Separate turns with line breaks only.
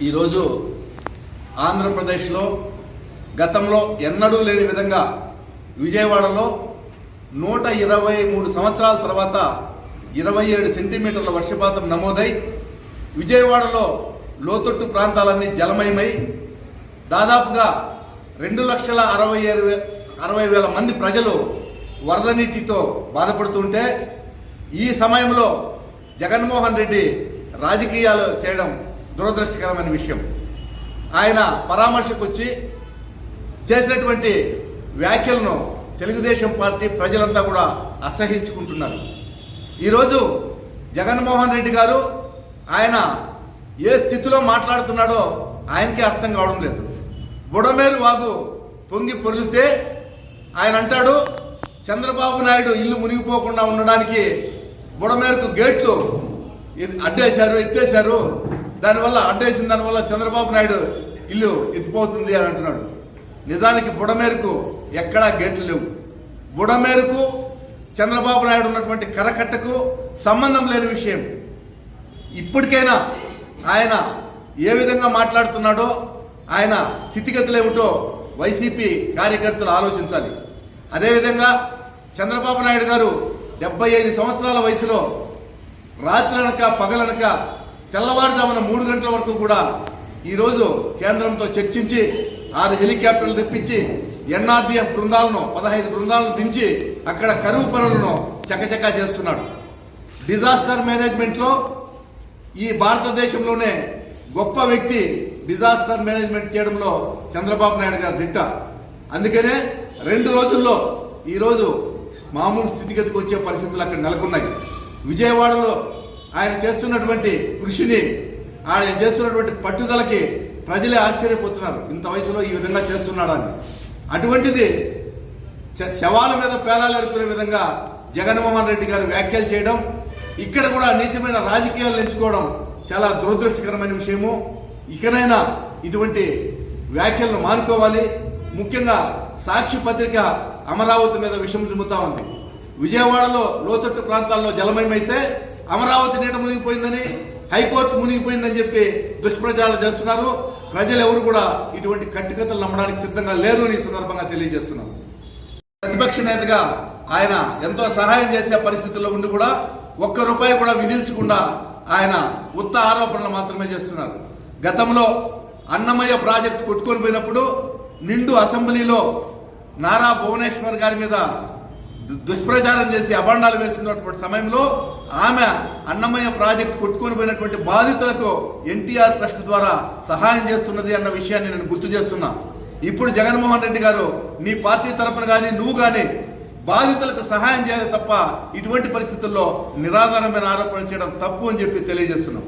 ఈరోజు ఆంధ్రప్రదేశ్లో గతంలో ఎన్నడూ లేని విధంగా విజయవాడలో నూట ఇరవై మూడు సంవత్సరాల తర్వాత ఇరవై ఏడు సెంటీమీటర్ల వర్షపాతం నమోదై విజయవాడలో లోతట్టు ప్రాంతాలన్నీ జలమయమై దాదాపుగా రెండు లక్షల అరవై ఏడు వే- అరవై వేల మంది ప్రజలు వరద నీటితో బాధపడుతుంటే ఈ సమయంలో జగన్మోహన్ రెడ్డి రాజకీయాలు చేయడం దురదృష్టకరమైన విషయం. ఆయన పరామర్శకు వచ్చి చేసినటువంటి వ్యాఖ్యలను తెలుగుదేశం పార్టీ ప్రజలంతా కూడా అసహించుకుంటున్నారు. ఈరోజు జగన్మోహన్ రెడ్డి గారు ఆయన ఏ స్థితిలో మాట్లాడుతున్నాడో ఆయనకే అర్థం కావడం లేదు. బుడమేరు వాగు పొంగి పొరిగితే ఆయన అంటాడు చంద్రబాబు నాయుడు ఇల్లు మునిగిపోకుండా ఉండడానికి బుడమేరుకు గేట్లు అడ్డేశారు ఎత్తేశారు. దానివల్ల అడ్డేసిన దానివల్ల చంద్రబాబు నాయుడు ఇల్లు ఎత్తిపోతుంది అని అంటున్నాడు. నిజానికి బుడమేరకు ఎక్కడా గేట్లు లేవు. బుడమేరకు చంద్రబాబు నాయుడు ఉన్నటువంటి కరకట్టకు సంబంధం లేని విషయం. ఇప్పటికైనా ఆయన ఏ విధంగా మాట్లాడుతున్నాడో ఆయన స్థితిగతులు ఏమిటో వైసీపీ కార్యకర్తలు ఆలోచించాలి. అదేవిధంగా చంద్రబాబు నాయుడు గారు డెబ్బై ఐదు సంవత్సరాల వయసులో రాత్రి అనక పగలనక తెల్లవారుజామున మూడు గంటల వరకు కూడా ఈరోజు కేంద్రంతో చర్చించి ఆరు హెలికాప్టర్లు తెప్పించి ఎన్ఆర్డీఎఫ్ బృందాలను పదహైదు బృందాలను దించి అక్కడ కరువు పనులను చకచకా చేస్తున్నాడు. డిజాస్టర్ మేనేజ్మెంట్లో ఈ భారతదేశంలోనే గొప్ప వ్యక్తి డిజాస్టర్ మేనేజ్మెంట్ చేయడంలో చంద్రబాబు నాయుడు గారు దిట్ట. అందుకనే రెండు రోజుల్లో ఈరోజు మామూలు స్థితిగతికి వచ్చే పరిస్థితులు అక్కడ నెలకొన్నాయి. విజయవాడలో ఆయన చేస్తున్నటువంటి కృషిని ఆయన చేస్తున్నటువంటి పట్టుదలకి ప్రజలే ఆశ్చర్యపోతున్నారు. ఇంత వయసులో ఈ విధంగా చేస్తున్నాడని. అటువంటిది శవాల మీద పేలాలు ఎరుకునే విధంగా జగన్మోహన్ రెడ్డి గారు వ్యాఖ్యలు చేయడం ఇక్కడ కూడా నీచమైన రాజకీయాలు ఎంచుకోవడం చాలా దురదృష్టకరమైన విషయము. ఇకనైనా ఇటువంటి వ్యాఖ్యలను మానుకోవాలి. ముఖ్యంగా సాక్షి పత్రిక అమరావతి మీద విషం చుమ్ముతా ఉంది. విజయవాడలో లోతట్టు ప్రాంతాల్లో జలమయమైతే అమరావతి నీట మునిగిపోయిందని హైకోర్టు మునిగిపోయిందని చెప్పి దుష్ప్రచారాలు చేస్తున్నారు. ప్రజలు ఎవరు కూడా ఇటువంటి కట్టుకథలు నమ్మడానికి సిద్ధంగా లేరు అని సందర్భంగా తెలియజేస్తున్నారు ప్రతిపక్ష నేతగా ఆయన ఎంతో సహాయం చేసే పరిస్థితుల్లో ఉండి కూడా ఒక్క రూపాయి కూడా విధించకుండా ఆయన ఉత్త ఆరోపణలు మాత్రమే చేస్తున్నారు. గతంలో అన్నమయ్య ప్రాజెక్టు కొట్టుకొని పోయినప్పుడు నిండు అసెంబ్లీలో నారా భువనేశ్వర్ గారి మీద దుష్ప్రచారం చేసి అభండాలు వేస్తున్నటువంటి సమయంలో ఆమె అన్నమయ్య ప్రాజెక్టు కొట్టుకొని పోయినటువంటి బాధితులకు ఎన్టీఆర్ ట్రస్ట్ ద్వారా సహాయం చేస్తున్నది అన్న విషయాన్ని నేను గుర్తు చేస్తున్నా. ఇప్పుడు జగన్మోహన్ రెడ్డి గారు నీ పార్టీ తరపున కానీ నువ్వు కానీ బాధితులకు సహాయం చేయాలి తప్ప ఇటువంటి పరిస్థితుల్లో నిరాధారమైన ఆరోపణలు చేయడం తప్పు అని చెప్పి తెలియజేస్తున్నాం.